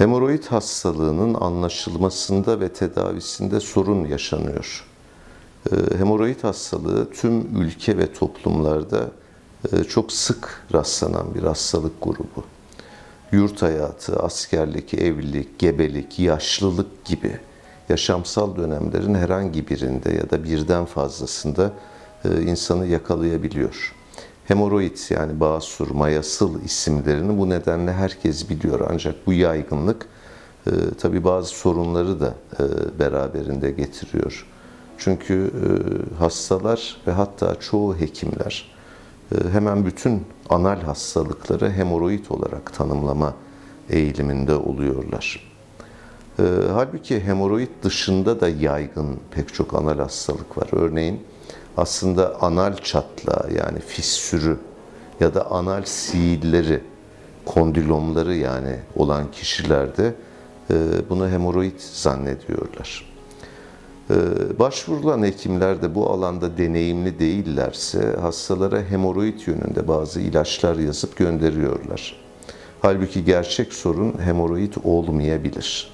Hemoroid hastalığının anlaşılmasında ve tedavisinde sorun yaşanıyor. Ee, Hemoroid hastalığı tüm ülke ve toplumlarda e, çok sık rastlanan bir hastalık grubu. Yurt hayatı, askerlik, evlilik, gebelik, yaşlılık gibi yaşamsal dönemlerin herhangi birinde ya da birden fazlasında e, insanı yakalayabiliyor. Hemoroid yani basur, mayasıl isimlerini bu nedenle herkes biliyor. Ancak bu yaygınlık e, tabi bazı sorunları da e, beraberinde getiriyor. Çünkü e, hastalar ve hatta çoğu hekimler e, hemen bütün anal hastalıkları hemoroid olarak tanımlama eğiliminde oluyorlar. E, halbuki hemoroid dışında da yaygın pek çok anal hastalık var. Örneğin aslında anal çatlağı yani fissürü ya da anal siilleri, kondilomları yani olan kişilerde e, bunu hemoroid zannediyorlar. E, başvurulan hekimler de bu alanda deneyimli değillerse hastalara hemoroid yönünde bazı ilaçlar yazıp gönderiyorlar. Halbuki gerçek sorun hemoroid olmayabilir.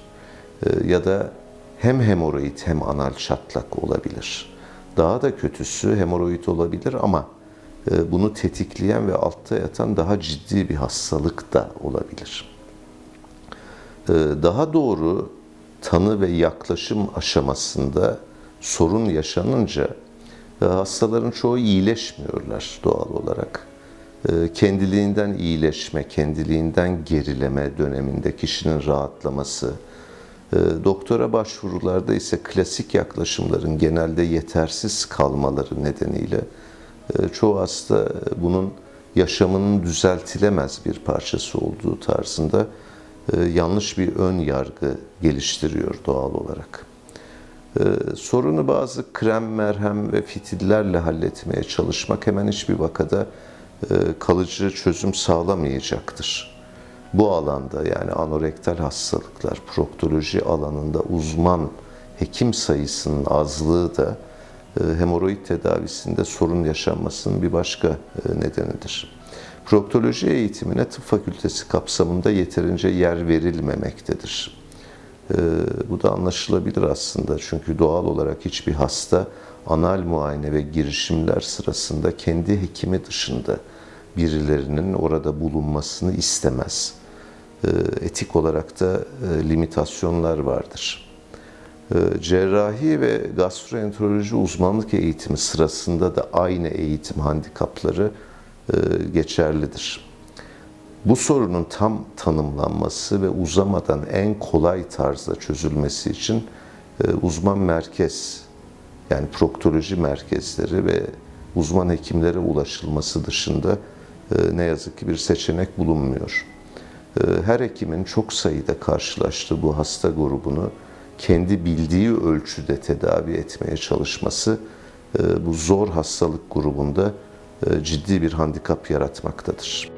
E, ya da hem hemoroid hem anal çatlak olabilir. Daha da kötüsü hemoroid olabilir ama e, bunu tetikleyen ve altta yatan daha ciddi bir hastalık da olabilir. E, Daha doğru tanı ve yaklaşım aşamasında sorun yaşanınca e, hastaların çoğu iyileşmiyorlar doğal olarak. Kendiliğinden iyileşme, kendiliğinden gerileme döneminde kişinin rahatlaması, Doktora başvurularda ise klasik yaklaşımların genelde yetersiz kalmaları nedeniyle e, çoğu hasta bunun yaşamının düzeltilemez bir parçası olduğu tarzında e, yanlış bir ön yargı geliştiriyor doğal olarak. Sorunu bazı krem, merhem ve fitillerle halletmeye çalışmak hemen hiçbir vakada kalıcı çözüm sağlamayacaktır bu alanda yani anorektal hastalıklar, proktoloji alanında uzman hekim sayısının azlığı da e, hemoroid tedavisinde sorun yaşanmasının bir başka e, nedenidir. Proktoloji eğitimine tıp fakültesi kapsamında yeterince yer verilmemektedir. E, bu da anlaşılabilir aslında çünkü doğal olarak hiçbir hasta anal muayene ve girişimler sırasında kendi hekimi dışında birilerinin orada bulunmasını istemez. E, Etik olarak da e, limitasyonlar vardır. E, Cerrahi ve gastroenteroloji uzmanlık eğitimi sırasında da aynı eğitim handikapları geçerlidir. Bu sorunun tam tanımlanması ve uzamadan en kolay tarzda çözülmesi için uzman merkez yani proktoloji merkezleri ve uzman hekimlere ulaşılması dışında ne yazık ki bir seçenek bulunmuyor. Her hekimin çok sayıda karşılaştığı bu hasta grubunu kendi bildiği ölçüde tedavi etmeye çalışması bu zor hastalık grubunda ciddi bir handikap yaratmaktadır.